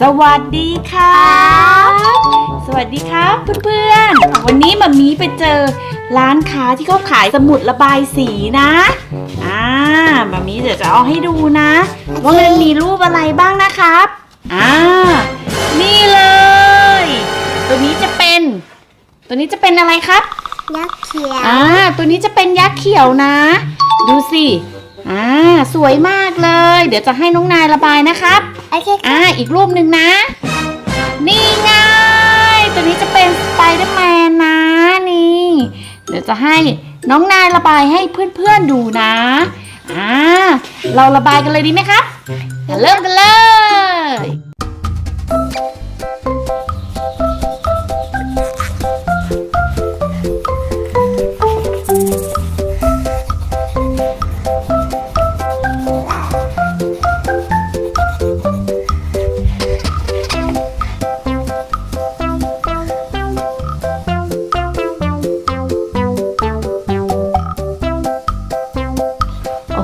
สวัสดีครับ สวัสดีครับเพื่อนๆ วันนี้มามีไปเจอร้านค้าที่เขาขายสมุดระบายสีนะ อ่ามามีเดี๋ยวจะเอาให้ดูนะ ว่ามันมีรูปอะไรบ้างนะครับ อ่า นี่เลย ตัวนี้จะเป็น ตัวนี้จะเป็นอะไรครับ ยักษ์เขียว อ่า ตัวนี้จะเป็นยักษ์เขียวนะ ดูสิ อ่า สวยมากเลย เดี๋ยวจะให้น้องนายระบายนะครับ โอเคอ่าอีกรูปหนึ่งนะ นี่ไงตัวนี้จะเป็นสไปเดอร์แมนนะนี่ เดี๋ยวจะให้น้องนายระบายให้เพื่อนๆดูนะอ่าเราระบายกันเลยดีไหมครับเริ่มกันเลย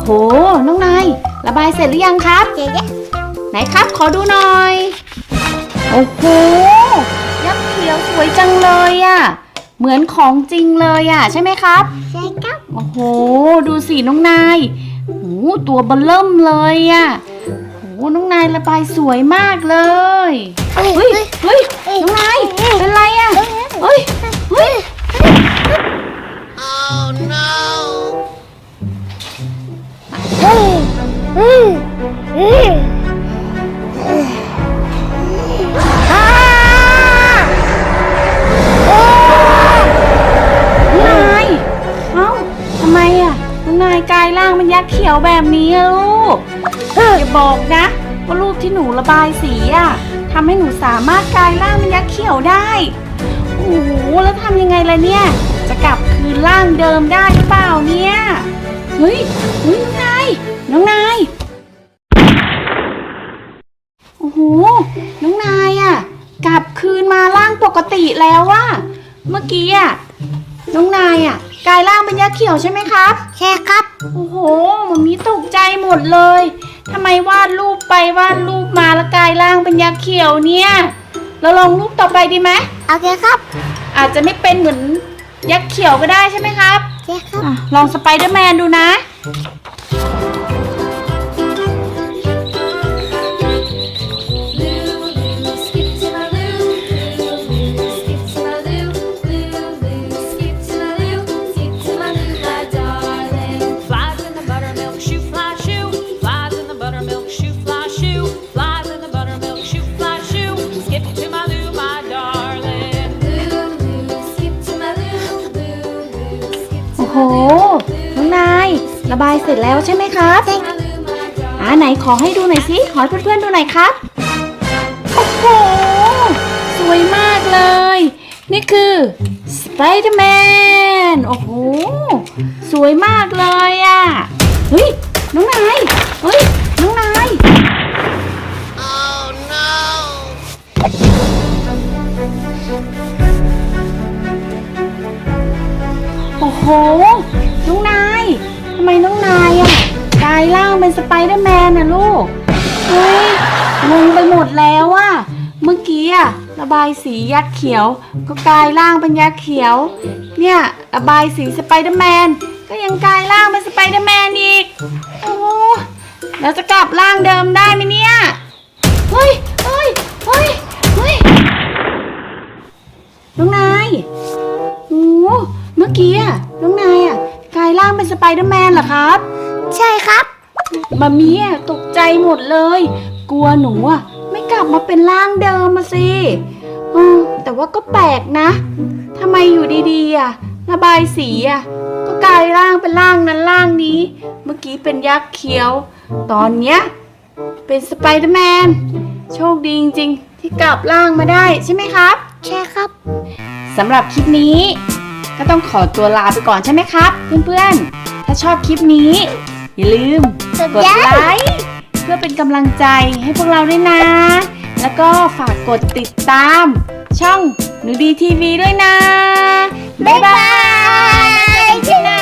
โอ้โห น้องนายระบายเสร็จหรือยังครับเจ๊เจ๊ไหนครับ ขอดูหน่อย โอ้โห ยักษ์เขียวสวยจังเลยอะ่ะ เหมือนของจริงเลยอะ่ะ ใช่ไหมครับ ใช่ครับ โอ้โห ดูสิน้องนายโอ้โหตัวเบลเริ่มเลยอะ่ะโอ้โหน้องนายระบายสวยมากเลยเฮ้ยเฮ้ย เฮ้ย น้องนาย เป็นไรอะ่ะ เฮ้ย เฮ้ยเยร่างเป็นยักษ์เขียวแบบนี้อะลูกอย่าบอกนะว่ารูปที่หนูระบายสีอะทำให้หนูสามารถกลายร่างเป็นยักษ์เขียวได้โอ้โหแล้วทำยังไงล่ะเนี่ย จะกลับคืนร่างเดิมได้หรือเปล่าเนี่ยเฮ้ยเฮ้ยน้องนายน้องนายโอ้โหน้องนายอะกลับคืนมาร่างปกติแล้วว่ะเมื่อกี้อะน้องนายอะ กลายร่างเป็นยักษ์เขียวใช่ไหมครับ ใช่ครับ โอ้โหมันมีตกใจหมดเลยทำไมวาดรูปไปวาดรูปมาแล้วกลายร่างเป็นยักษ์เขียวเนี่ย เราลองรูปต่อไปดีไหมโอเคครับ อาจจะไม่เป็นเหมือนยักษ์เขียวก็ได้ใช่ไหมครับ ใช่ครับอะลองสไปเดอร์แมนดูนะ ระบายเสร็จแล้วใช่ไหมครับ my loo, my darling. อ่าไหนขอให้ดูหน่อยสิขอให้เพื่อนๆดูหน่อยครับโอ้โหสวยมากเลย นี่คือสไปเดอร์แมนโอ้โหสวยมากเลยอะ่ะเฮ้ยน้องนายเฮ้ยน้องนายโอ้โห นายอะกลายร่างเป็นสไปเดอร์แมนนะลูกเฮ้ยงงไปหมดแล้วอะเมื่อกี้อะระบายสียักษ์เขียว ก็กลายร่างเป็นยักษ์เขียว เนี่ยระบายสีสไปเดอร์แมนก็ยังกลายร่างเป็นสไปเดอร์แมนอีก โอ้แล้วจะกลับร่างเดิมได้ไหมเนี่ย เป็นสไปเดอร์แมนเหรอครับ ใช่ครับมามีอะตกใจหมดเลย กลัวหนูอะไม่กลับมาเป็นร่างเดิมมาสิเออแต่ว่าก็แปลกนะทำไมอยู่ดีๆอะระบายสีอะก็กลายร่างเป็นร่างนั้นร่างนี้ เมื่อกี้เป็นยักษ์เขียว ตอนเนี้ยเป็นสไปเดอร์แมนโชคดีจริงๆ ที่กลับร่างมาได้ใช่ไหมครับ ใช่ครับสำหรับคลิปนี้ ก็ต้องขอตัวลาไปก่อนใช่ไหมครับ เพื่อนๆ ถ้าชอบคลิปนี้ อย่าลืมกดกดไลไลค์ค์เพื่อเป็นกำลังใจให้พวกเราด้วยนะ แล้วก็ฝากกดติดตาม ช่องหนูดีทีวีด้วยนะ บ๊ายบาย